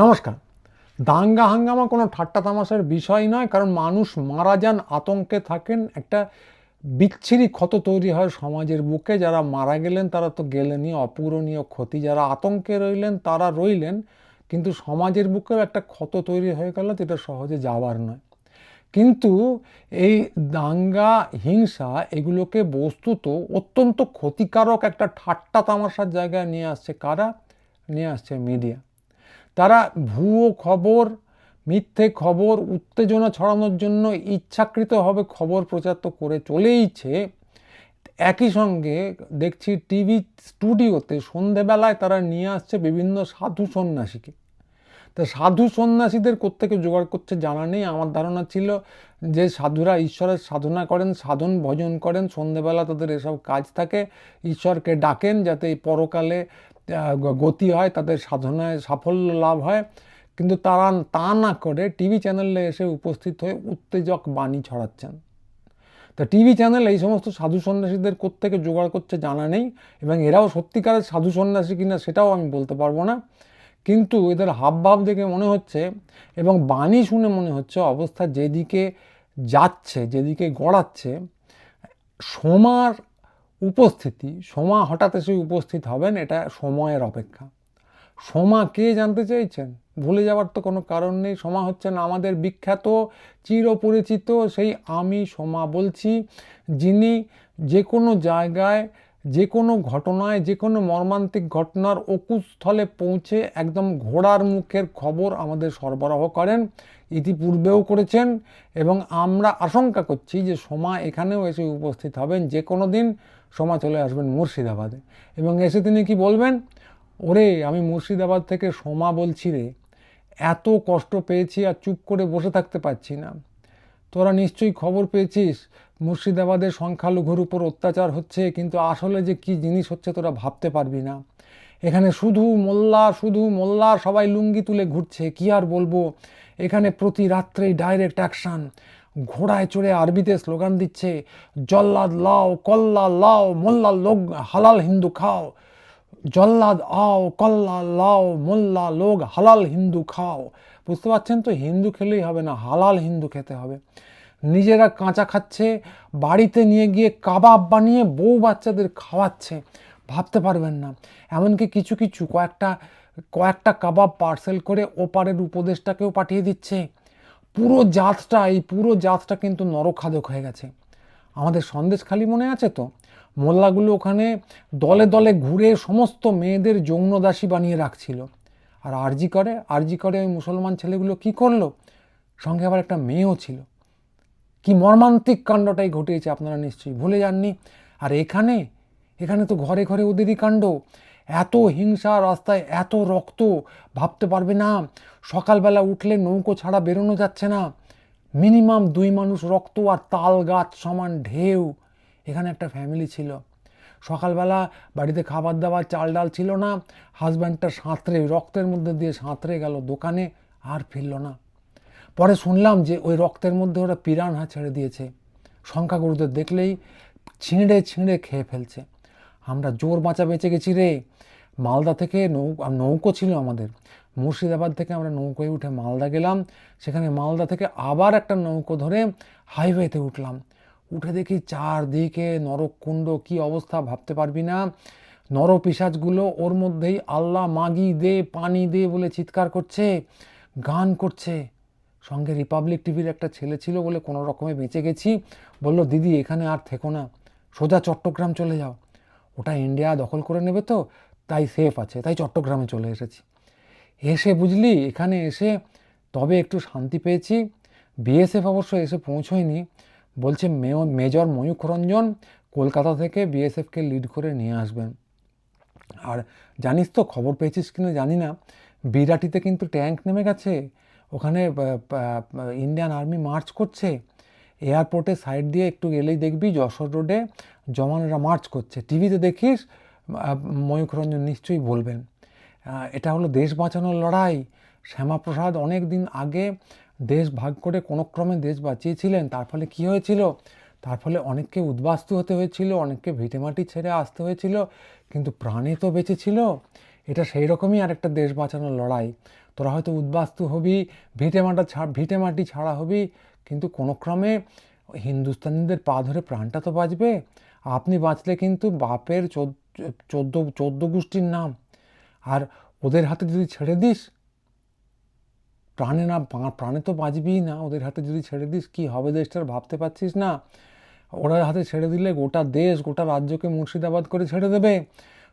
নমস্কার। দাঙ্গা হাঙ্গামা কোনো ঠাট্টা তামাশার বিষয় নয়, কারণ মানুষ মারা যান, আতঙ্কে থাকেন, একটা বিচ্ছিরি ক্ষত তৈরি হয় সমাজের বুকে। যারা মারা গেলেন, তারা তো গেলেনই, অপূরণীয় ক্ষতি। যারা আতঙ্কে রইলেন, তারা রইলেন, কিন্তু সমাজের বুকেও একটা ক্ষত তৈরি হয়ে গেল, যেটা সহজে যাওয়ার নয়। কিন্তু এই দাঙ্গা, হিংসা, এগুলোকে বস্তুত অত্যন্ত ক্ষতিকারক একটা ঠাট্টা তামাশার জায়গায় নিয়ে আসছে কারা? নিয়ে আসছে মিডিয়া। তারা ভুয়ো খবর, মিথ্যে খবর, উত্তেজনা ছড়ানোর জন্য ইচ্ছাকৃতভাবে খবর প্রচার তো করে চলেইছে। একই সঙ্গে দেখছি টিভি স্টুডিওতে সন্ধেবেলায় তারা নিয়ে আসছে বিভিন্ন সাধু সন্ন্যাসীকে। তা সাধু সন্ন্যাসীদের কোত্থেকে জোগাড় করছে জানা নেই। আমার ধারণা ছিল যে সাধুরা ঈশ্বরের সাধনা করেন, সাধন ভজন করেন, সন্ধেবেলা তাদের এসব কাজ থাকে। ঈশ্বরকে ডাকেন যাতে পরকালে গতি হয়, তাদের সাধনায় সাফল্য লাভ হয়। কিন্তু তারা তা না করে টিভি চ্যানেলে এসে উপস্থিত হয়ে উত্তেজক বাণী ছড়াচ্ছেন। তা টিভি চ্যানেল এই সমস্ত সাধু সন্ন্যাসীদের কোত্থেকে জোগাড় করছে জানা নেই, এবং এরাও সত্যিকারের সাধু সন্ন্যাসী কিনা সেটাও আমি বলতে পারব না। কিন্তু এদের হাবভাব দেখে মনে হচ্ছে, এবং বাণী শুনে মনে হচ্ছে অবস্থা যেদিকে যাচ্ছে, যেদিকে গড়াচ্ছে, সোমার উপস্থিতি, সোমা হঠাৎ এসে উপস্থিত হবেন, এটা সময়ের অপেক্ষা। সোমা কে জানতে চাইছেন ভুলে যাওয়ার তো কোনো কারণ নেই, সোমা হচ্ছেন আমাদের বিখ্যাত, চিরপরিচিত সেই আমি সোমা বলছি, যিনি যে কোনো জায়গায় যে কোনো ঘটনায় যে কোনো মর্মান্তিক ঘটনার অকুস্থলে পৌঁছে একদম ঘোড়ার মুখের খবর আমাদের সরবরাহ করেন, ইতিপূর্বেও করেছেন, এবং আমরা আশঙ্কা করছি যে সোমা এখানেও এসে উপস্থিত হবেন যে কোনো দিন। সোমা চলে আসবেন মুর্শিদাবাদে। এবং এসে তিনি কি বলবেন? ওরে, আমি মুর্শিদাবাদ থেকে সোমা বলছি রে, এত কষ্ট পেয়েছি আর চুপ করে বসে থাকতে পারছি না। তোরা নিশ্চয়ই খবর পেয়েছিস মুর্শিদাবাদের সংখ্যালঘুর উপর অত্যাচার হচ্ছে, কিন্তু আসলে যে কি জিনিস হচ্ছে তোরা ভাবতে পারবি না। এখানে শুধু মোল্লা শুধু মোল্লা, সবাই লুঙ্গি তুলে ঘুরছে, কি আর বলব? এখানে প্রতি রাত্রেই ডাইরেক্ট অ্যাকশন ঘোড়ায় চড়ে আরবিতে স্লোগান দিচ্ছে, জল্লাদ লাও, কল্লা লাও, মোল্লা লোক হালাল হিন্দু খাও। জল্লাদ আও, কল্লা লাও, মোল্লা লোক হালাল হিন্দু খাও। বুঝতে পারছেন তো, হিন্দু খেলেই হবে না, হালাল হিন্দু খেতে হবে। নিজেরা কাঁচা খাচ্ছে, বাড়িতে নিয়ে গিয়ে কাবাব বানিয়ে বউ বাচ্চাদের খাওয়াচ্ছে, ভাবতে পারবেন না। এমনকি কিছু কিছু কয়েকটা কয়েকটা কাবাব পার্সেল করে ওপারের উপদেশটাকেও পাঠিয়ে দিচ্ছে। পুরো জাতটা, এই পুরো জাতটা কিন্তু নরখাদক হয়ে গেছে। আমাদের সন্দেশ খালি মনে আছে তো? মোল্লাগুলো ওখানে দলে দলে ঘুরে সমস্ত মেয়েদের যৌনদাসী বানিয়ে রাখছিল। আর আরজি করে আরজি করে ওই মুসলমান ছেলেগুলো কি করল? সঙ্গে আবার একটা মেয়েও ছিল। কি মর্মান্তিক কাণ্ডটাই ঘটিয়েছে আপনারা নিশ্চয়ই ভুলে যাননি। আর এখানে এখানে তো ঘরে ঘরে ওদেরই কাণ্ড। এত হিংসা রাস্তায়, এত রক্ত, ভাবতে পারবে না। সকালবেলা উঠলে নৌকো ছাড়া বেরোনো যাচ্ছে না। মিনিমাম দুই মানুষ রক্ত আর তাল গাছ সমান ঢেউ। এখানে একটা ফ্যামিলি ছিল। সকালবেলা বাড়িতে খাবার দাবার, চাল ডাল ছিল না। হাজব্যান্ডটা সাঁতরে, রক্তের মধ্যে দিয়ে সাঁতরে গেল দোকানে, আর ফিরল না। পরে শুনলাম যে ওই রক্তের মধ্যে ওরা পিরানহা ছেড়ে দিয়েছে। সংখ্যাগুরুদের দেখলেই ছিঁড়ে ছিঁড়ে খেয়ে ফেলছে। আমরা জোর বাঁচা বেঁচে গেছি রে। মালদা থেকে নৌ নৌকো ছিল আমাদের। মুর্শিদাবাদ থেকে আমরা নৌকোয় উঠে মালদা গেলাম। সেখানে মালদা থেকে আবার একটা নৌকো ধরে হাইওয়েতে উঠলাম। উঠে দেখি চারদিকে নরককুণ্ড কি অবস্থা ভাবতে পারবি না। নরপিসাজগুলো ওর মধ্যেই আল্লাহ মাগি দে, পানি দে বলে চিৎকার করছে, গান করছে। সঙ্গে রিপাবলিক টিভির একটা ছেলে ছিল বলে কোনো রকমে বেঁচে গেছি। বলল, দিদি, এখানে আর থেকো না। সোজা চট্টগ্রাম চলে যাও। ওটা ইন্ডিয়া দখল করে নেবে তো, তাই সেফ আছে, তাই চট্টগ্রামে চলে এসেছি। এসে বুঝলি, এখানে এসে তবে একটু শান্তি পেয়েছি। বিএসএফ অবশ্য এসে পৌঁছয়নি, বলছে মেজর ময়ূখ রঞ্জন কলকাতা থেকে বিএসএফকে লিড করে নিয়ে আসবেন। আর জানিস তো, খবর পেয়েছিস কিনা জানি না, বিরাটিতে কিন্তু ট্যাঙ্ক নেমে গেছে, ওখানে ইন্ডিয়ান আর্মি মার্চ করছে এয়ারপোর্টে সাইড দিয়ে একটু গেলেই দেখবি যশোর রোডে জওয়ানরা মার্চ করছে। টিভিতে দেখিস আহ, ময়ূখ রঞ্জন নিশ্চয়ই বলবেন। এটা হলো দেশ বাঁচানোর লড়াই। শ্যামাপ্রসাদ অনেক দিন আগে দেশ ভাগ করে কোনো ক্রমে দেশ বাঁচিয়েছিলেন তার ফলে কী হয়েছিল? তার ফলে অনেককে উদ্বাস্তু হতে হয়েছিল অনেককে ভিটেমাটি ছেড়ে আসতে হয়েছিল কিন্তু প্রাণে তো বেঁচেছিল এটা সেই রকমই আরেকটা দেশ বাঁচানোর লড়াই। তোরা হয়তো উদ্বাস্তু হবি ভিটেমাটা ছাড় ভিটে মাটি ছাড়া হবি কিন্তু কোনো ক্রমে হিন্দুস্তানিদের পা ধরে প্রাণটা তো বাঁচবে। আপনি বাঁচলে কিন্তু বাপের চোদ্দ চোদ্দ গোষ্ঠীর নাম। আর ওদের হাতে যদি ছেড়ে দিস, প্রাণে না প্রাণে তো বাঁচবেই না। ওদের হাতে যদি ছেড়ে দিস, কি হবে দেশটার ভাবতে পারছিস না? ওরা হাতে ছেড়ে দিলে গোটা দেশ, গোটা রাজ্যকে মুর্শিদাবাদ করে ছেড়ে দেবে।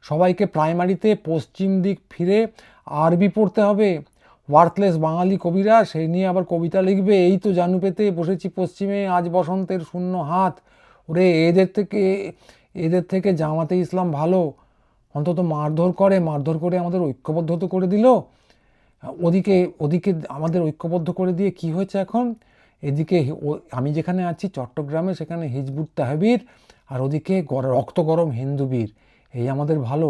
সবাইকে প্রাইমারিতে পশ্চিম দিক ফিরে আরবি পড়তে হবে। ওয়ার্থলেস বাঙালি কবিরা সেই নিয়ে আবার কবিতা লিখবে। এই তো জানু পেতে বসেছি পশ্চিমে, আজ বসন্তের শূন্য হাত। ওরে, এদের থেকে এদের থেকে জামাতে ইসলাম ভালো। অন্তত মারধর করে মারধর করে আমাদের ঐক্যবদ্ধ তো করে দিল। ওদিকে ওদিকে আমাদের ঐক্যবদ্ধ করে দিয়ে কি হয়েছে এখন? এদিকে আমি যেখানে আছি, চট্টগ্রামে, সেখানে হিজবুত তাহবির। আর ওদিকে রক্ত গরম হিন্দুবীর এই আমাদের ভালো।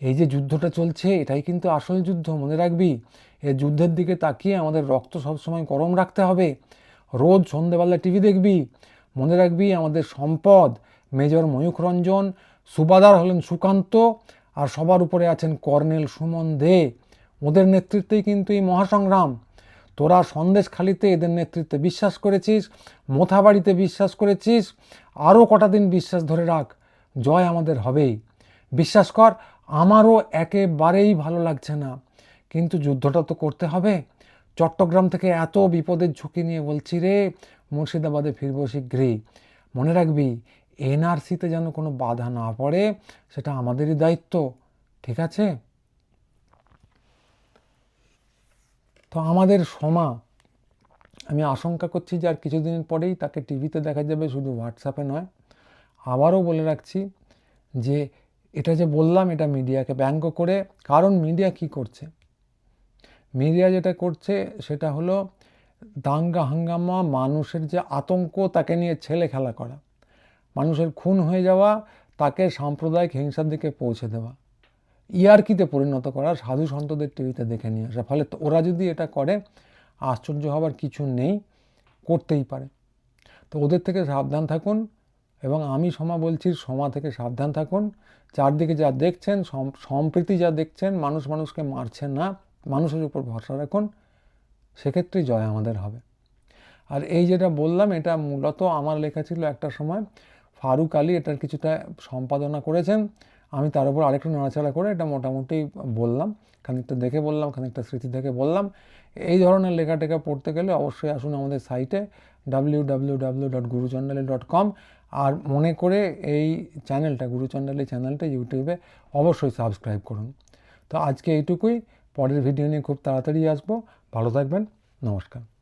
এই যে যুদ্ধটা চলছে, এটাই কিন্তু আসল যুদ্ধ, মনে রাখবি। এই যুদ্ধের দিকে তাকিয়ে আমাদের রক্ত সবসময় গরম রাখতে হবে। রোজ সন্ধেবেলা টিভি দেখবি। মনে রাখবি আমাদের সম্পদ, মেজর ময়ূখ রঞ্জন, সুবাদার হলেন সুকান্ত, আর সবার উপরে আছেন কর্নেল সুমন দে। ওদের নেতৃত্বেই কিন্তু এই মহাসংগ্রাম। তোরা সন্দেশখালিতে এদের নেতৃত্বে বিশ্বাস করেছিস মোথাবাড়িতে বিশ্বাস করেছিস, আরও কটা দিন বিশ্বাস ধরে রাখ। জয় আমাদের হবেই। বিশ্বাস কর আমারও একেবারেই ভালো লাগছে না। কিন্তু যুদ্ধটা তো করতে হবে। চট্টগ্রাম থেকে এত বিপদের ঝুঁকি নিয়ে বলছি রে, মুর্শিদাবাদে ফিরবো শীঘ্রই। মনে রাখবি, এনআরসিতে যেন কোনো বাধা না পড়ে, সেটা আমাদেরই দায়িত্ব, ঠিক আছে? তো আমাদের সমা, আমি আশঙ্কা করছি যে আর কিছুদিন পরেই তাকে টিভিতে দেখা যাবে, শুধু হোয়াটসঅ্যাপে নয়। আবারও বলে রাখছি যে এটা যে বললাম এটা মিডিয়াকে ব্যঙ্গ করে, কারণ মিডিয়া কি করছে? মিডিয়া যেটা করছে সেটা হলো দাঙ্গা হাঙ্গামা, মানুষের যে আতঙ্ক, তাকে নিয়ে ছেলে খেলা করা। মানুষের খুন হয়ে যাওয়া, তাকে সাম্প্রদায়িক হিংসার দিকে পৌঁছে দেওয়া। ইয়ারকিতে পরিণত করা, সাধু সন্তদের টিভিতে দেখে নিয়ে আসা। ফলে ওরা যদি এটা করে, আশ্চর্য হবার কিছু নেই, করতেই পারে। তো ওদের থেকে সাবধান থাকুন এবং আমি সমা বলছি, সমা থেকে সাবধান থাকুন। চারদিকে যা দেখছেন সম্প্রীতি যা দেখছেন, মানুষ মানুষকে মারছে না, মানুষের উপর ভরসা রাখুন সেক্ষেত্রেই জয় আমাদের হবে। আর এই যেটা বললাম, এটা মূলত আমার লেখা ছিল একটা সময়, ফারুক আলী এটার কিছুটা সম্পাদনা করেছেন, আমি তার উপর আরেকটু নড়াচড়া করে এটা মোটামুটি বললাম, খানিকটা দেখে বললাম, খানিকটা স্মৃতি থেকে বললাম। এই ধরনের লেখা টেখা পড়তে গেলে অবশ্যই আসুন আমাদের সাইটে W W W dot Guruchandali dot com আর মনে করে এই চ্যানেলটা গুরুচন্ডালি চ্যানেলটা ইউটিউবে অবশ্যই সাবস্ক্রাইব করুন। তো আজকে এইটুকুই, পরের ভিডিও নিয়ে খুব তাড়াতাড়ি আসব। ভালো থাকবেন, নমস্কার।